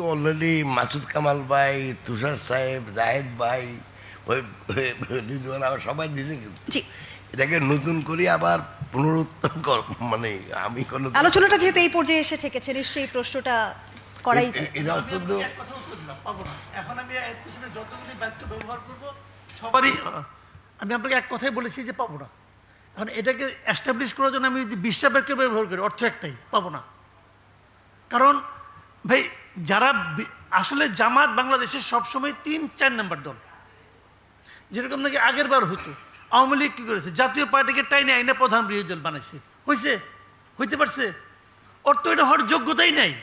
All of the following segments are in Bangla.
অলরেডি মাসুদ কামাল ভাই তুষার সাহেব জাহেদ ভাই ওই ওই রিজওয়ান আবার সবাই দিছে কিন্তু। এটাকে নতুন করে আবার পুনরুত্থান কর মানে আমি কোনো আলোচনাটা যেহেতু এই পর্যায়ে এসে ঠেকেছে নিশ্চয়ই প্রশ্নটা করাই যায়। এটা অত্যন্ত। এখন আমি এর পিছনে যতগুলি বাক্য ব্যবহার করব সবারই আমি আপনাকে এক কথাই বলেছি যে পাবো না। এখন এটাকে এস্টাবলিশ করার জন্য আমি যদি বিশটা বাক্য ব্যবহার করি অর্থ একটাই পাবো না। কারণ ভাই যারা আসলে জামাত বাংলাদেশের সবসময় তিন, চার নাম্বার দল। যেরকম নাকি আগের বার হতো আওয়ামী লীগ কি করেছে? জাতীয় পার্টিকে টাইনে আইনে প্রধান বিরোধী দল বানাইছে। হয়েছে হইতে পারছে? ওর তো এটা হওয়ার যোগ্যতাই নাই।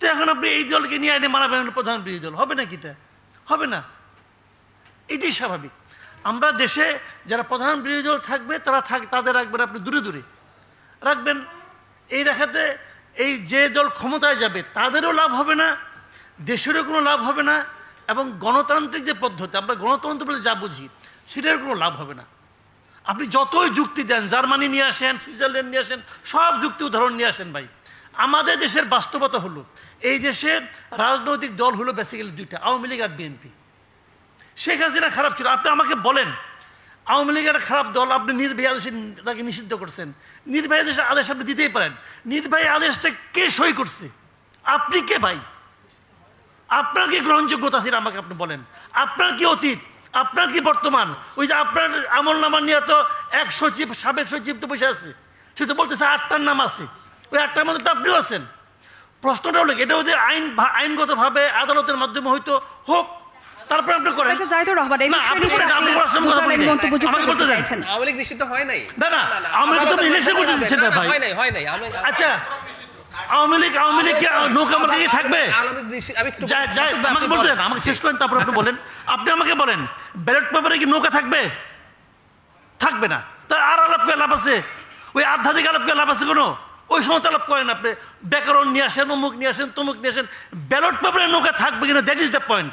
তো এখন আপনি এই দলকে নিয়ে আইনে মানাবেন প্রধান বিরোধী দল। হবে নাকি এটা? হবে না। এটাই স্বাভাবিক। আমরা দেশে যারা প্রধান বিরোধী দল থাকবে, তারা থাক তাদের রাখবেন আপনি দূরে দূরে। রাখবেন। এই রাখাতে এই যে দল ক্ষমতায় যাবে, তাদেরও লাভ হবে না, দেশেরও কোনো লাভ হবে না, এবং গণতান্ত্রিক যে পদ্ধতি, আমরা গণতন্ত্র বলে যা বুঝি, সেটার কোনো লাভ হবে না। আপনি যতই যুক্তি দেন, জার্মানি নিয়ে আসেন, সুইজারল্যান্ড নিয়ে আসেন, সব যুক্তি উদাহরণ নিয়ে আসেন ভাই। আমাদের দেশের বাস্তবতা হলো, এই দেশে রাজনৈতিক দল হলো বেসিক্যালি দুইটা, আওয়ামী লীগ আর বিএনপি শেখ হাসিনা খারাপ ছিল, আপনি আমাকে বলেন আওয়ামী লীগের খারাপ দল, আপনি নির্বাহী আদেশে তাকে নিষিদ্ধ করছেন। নির্বাহী আদেশ আদেশ আপনি দিতেই পারেন। নির্বাহী আদেশটা কে সই করছে? আপনি কে ভাই? আপনার কি গ্রহণযোগ্যতা ছিল আমাকে আপনি বলেন? আপনার কি অতীত? আপনার কি বর্তমান? ওই যে আপনার আমল নামা নিয়ে তো এক সচিব, সাবেক সচিব তো বসে আছে। সে তো বলতেছে আটটার নাম আছে। ওই আটটার মধ্যে তো আপনিও আছেন। প্রশ্নটা হলো এটা যদি আইন আইনগতভাবে আদালতের মাধ্যমে হয়তো হোক তারপরে আপনি করেন। জাহিদুর রহমান এই বিষয়ে আপনি কথা মন্তব্য আমাকে বলতে চাইছেন। আওয়ামী লীগ নিষিদ্ধ হয় নাই। না, না, আওয়ামী লীগ তো ইলেকশন করতে মাধ্যমে দিচ্ছে না, ভাই। হয় নাই হয় নাই আমি আচ্ছা আওয়ামী লীগ আওয়ামী লীগ কি নৌকা আমাদের কি থাকবে? আমাকে বলতে দেন আমাকে শেষ করেন তারপর আপনি বলেন। আপনি আমাকে বলেন ব্যালট পেপারে কি নৌকা থাকবে? থাকবে না। তা আর আলাপ করে লাভ আছে? ওই আধ্যাত্মিক আলাপ করে লাভ আছে কোনো? ওই সময় আলাপ করেন আপনি। ব্যাকরণ নিয়ে আসেন অমুক নিয়ে আসেন তমুক নিয়ে আসেন। ব্যালট পেপারে নৌকা থাকবে কিনা? দ্যাট ইজ দ্য পয়েন্ট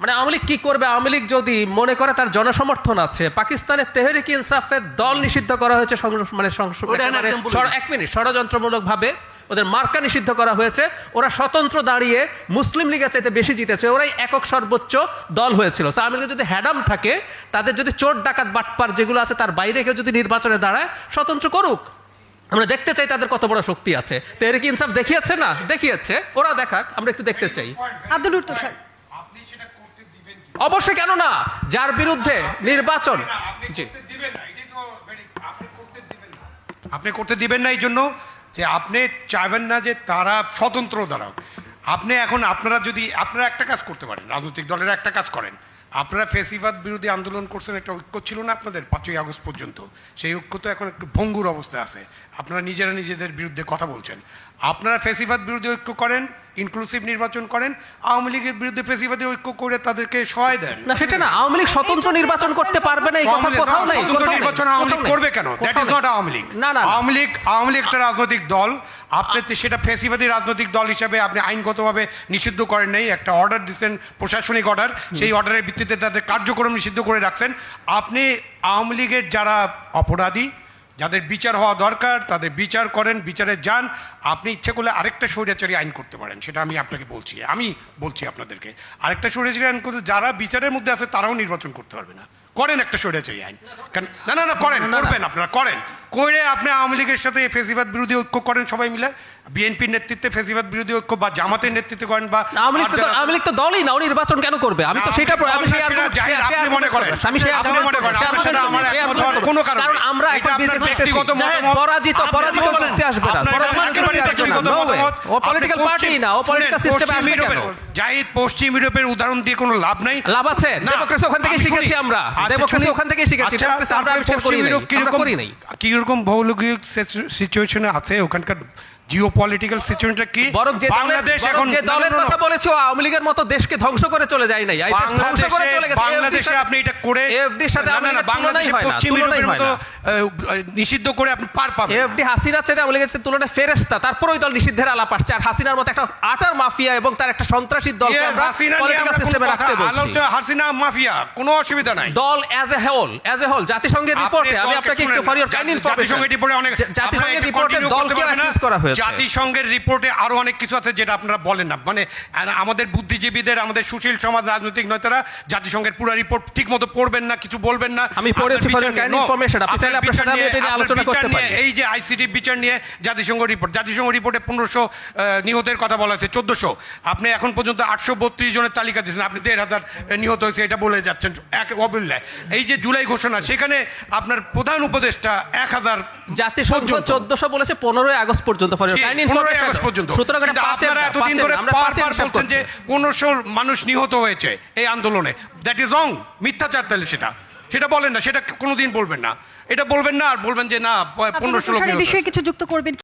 মানে আওয়ামী লীগ কি করবে? আওয়ামী লীগ যদি মনে করে তার জনসমর্থন আছে পাকিস্তানের তেহরিক ইনসাফের দল নিষিদ্ধ করা হয়েছে মানে এক মিনিট ষড়যন্ত্রমূলক ভাবে ওদের মার্কা নিষিদ্ধ করা হয়েছে। ওরা স্বতন্ত্র দাঁড়িয়ে মুসলিম লীগের চাইতে বেশি জিতেছে। ওরাই একক সর্বোচ্চ দল হয়েছিল। So, আওয়ামী লীগের যদি হ্যাডাম থাকে তাদের যদি চোর ডাকাত বাটপার যেগুলো আছে তার বাইরে কেউ যদি নির্বাচনে দাঁড়ায় স্বতন্ত্র করুক। আমরা দেখতে চাই তাদের কত বড় শক্তি আছে। তেহরিক ইনসাফ দেখিয়েছে না? দেখিয়েছে। ওরা দেখাক আমরা একটু দেখতে চাই। আব্দুল নুর তুষার অবশ্যই কেন না যার বিরুদ্ধে নির্বাচন জি। আপনি করতে দিবেন না। এই জন্য যে আপনি চাইবেন না যে তারা স্বতন্ত্র দাঁড়াও আপনি এখন আপনারা যদি আপনারা একটা কাজ করতে পারেন রাজনৈতিক দলের একটা কাজ করেন। আপনারা ফেসিবাদ বিরোধী আন্দোলন করছেন একটা ঐক্য ছিল না আপনাদের পাঁচই আগস্ট পর্যন্ত। সেই ঐক্য তো এখন একটু ভঙ্গুর অবস্থায় আছে। আপনারা নিজেরা নিজেদের বিরুদ্ধে কথা বলছেন। আপনারা ফেসিবাদ বিরোধী ঐক্য করেন ইনক্লুসিভ নির্বাচন করেন আওয়ামী লীগের বিরুদ্ধে ফেসিবাদী ঐক্য করে তাদেরকে সহায় দেন। না সেটা না আওয়ামী লীগ স্বতন্ত্র নির্বাচন করতে পারবে না এই কথা কোথাও নাই স্বতন্ত্র নির্বাচন আওয়ামী লীগ করবে কেন? That is not Awami League. না না। আওয়ামী লীগ আওয়ামী লীগ একটা রাজনৈতিক দল। আপনি তো সেটা ফেসিবাদী রাজনৈতিক দল হিসেবে আপনি আইনগতভাবে নিষিদ্ধ করেন নাই একটা অর্ডার দিচ্ছেন প্রশাসনিক অর্ডার সেই অর্ডারের ভিত্তিতে তাদের কার্যক্রম নিষিদ্ধ করে রাখছেন, আপনি আওয়ামী লীগের যারা অপরাধী, যাদের বিচার হওয়া দরকার, তাদের বিচার করেন, বিচারে যান, আপনি ইচ্ছে করলে আরেকটা স্বৈরাচারী আইন করতে পারেন, সেটা আমি আপনাকে বলছি, আমি বলছি আপনাদেরকে। আরেকটা স্বৈরাচারী আইন করতে, যারা বিচারের মধ্যে আছে, তারাও নির্বাচন করতে পারবে না। করেন একটা স্বৈরাচারী আইন কারণ- না না না করেন করবেন আপনারা করেন। করে আপনি আওয়ামী লীগের সাথে ফেসিবাদ বিরোধী ঐক্য করেন সবাই মিলে? বিএনপির নেতৃত্বে ফেসিবাদ বিরোধী ঐক্য বা জামাতের নেতৃত্বে করেন বা আওয়ামী লীগ তো আওয়ামী লীগ তো দলই না ও নির্বাচন কেন করবে? আমি তো সেটা আমি সেই আপনি মনে করেন। আমি সেই আপনি মনে করেন, আপনার সাথে আমার একমত হওয়ার কোনো কারণ কারণ আমরা এটা আপনার ব্যক্তিগত। মতামত। পরাজিত পরাজিত করতে আসবে না। পলিটিক্যাল পার্টি পশ্চিম- না ও পলিটিক্যাল সিস্টেমে আসবে কেন ইউরোপের- জাহিদ পশ্চিম ইউরোপের উদাহরণ দিয়ে কোনো লাভ নাই? লাভ আছে। ডেমোক্রেসি ওখান থেকে শিখেছি আমরা। আচ্ছা, ডেমোক্রেসি ওখান থেকে শিখেছি। আচ্ছা, ডেমোক্রেসি আমরা আবিষ্কার করি ইউরোপ আমরা কীরকম করি নাই ভৌগোলিক সিচুয়েশনে আছে? ওখানকার জিও সিচুয়েশনটা কি? বরং যে দলের- বাংলাদেশ এখন যে দলের না, না, কথা বলেছে আওয়ামী লীগের মতো দেশকে ধ্বংস করে চলে যায় নাই। ধ্বংস করে চলে গেছে। বাংলাদেশে আপনি এটা করে এফডির সাথে না, না, আওয়ামী না, লীগের তুলনাই বাংলাদেশে পশ্চিম ইউরোপের মতো নিষিদ্ধ করে আপনি পার পাবেন না। এফডি হাসিনার চাইতে আওয়ামী লীগের তুলনায় ফেরেস্তা তারপর ওই দল নিষিদ্ধের আলাপ আসছে। আর হাসিনার মতো একটা আটার মাফিয়া এবং তার একটা সন্ত্রাসী Yes, আমরা হাসিনা মাফিয়া কোনো অসুবিধা নাই। দল as a whole as a whole জাতিসংঘের রিপোর্টে আমি আপনাকে একটু ফর ইওর কাইন্ড ইনফরমেশন রিপোর্টে অনেক জাতিসংঘের রিপোর্টে continue দলকে পারবেন করা হয়েছে। জাতিসংঘের রিপোর্টে আরও অনেক কিছু আছে যেটা আপনারা বলেন না। মানে আমাদের বুদ্ধিজীবীদের আমাদের সুশীল সমাজ রাজনৈতিক নেতারা জাতিসংঘের পুরো রিপোর্ট ঠিক মতো পড়বেন না কিছু বলবেন না। আমি পড়েছি, your kind নিয়ে- information, আপনি চাইলে আপনার সাথে আমি এটা নিয়ে আলোচনা করতে পারি। এই যে আইসিটি বিচার নিয়ে জাতিসংঘ রিপোর্ট জাতিসংঘ রিপোর্টে পনেরোশো নিহতের কথা বলা আছে চোদ্দশো। আপনি এখন পর্যন্ত আটশো বত্রিশ জনের তালিকা দিয়েছেন আপনি দেড় হাজার নিহত হয়েছে এটা বলে যাচ্ছেন এক অবল্লায়। এই যে জুলাই ঘোষণা সেখানে আপনার প্রধান উপদেষ্টা এক হাজার জাতিসংঘ চোদ্দশো বলেছে পনেরোই আগস্ট পর্যন্ত ফর ইওর জি, কাইন্ড 15 ইনফরমেশন আগস্ট পর্যন্ত। আপনারা এতদিন ধরে না, আমরা বার পাঁচের বার হিসাব বলছেন যে পনেরোশো মানুষ নিহত হয়েছে এই আন্দোলনে। দ্যাট ইজ রং মিথ্যাচার তাহলে সেটা। সেটা বলেন না সেটা কোনোদিন বলবেন না। এটা বলবেন না আর বলবেন যে না পনেরোশো লোক বিষয়ে কিছু যুক্ত করবেন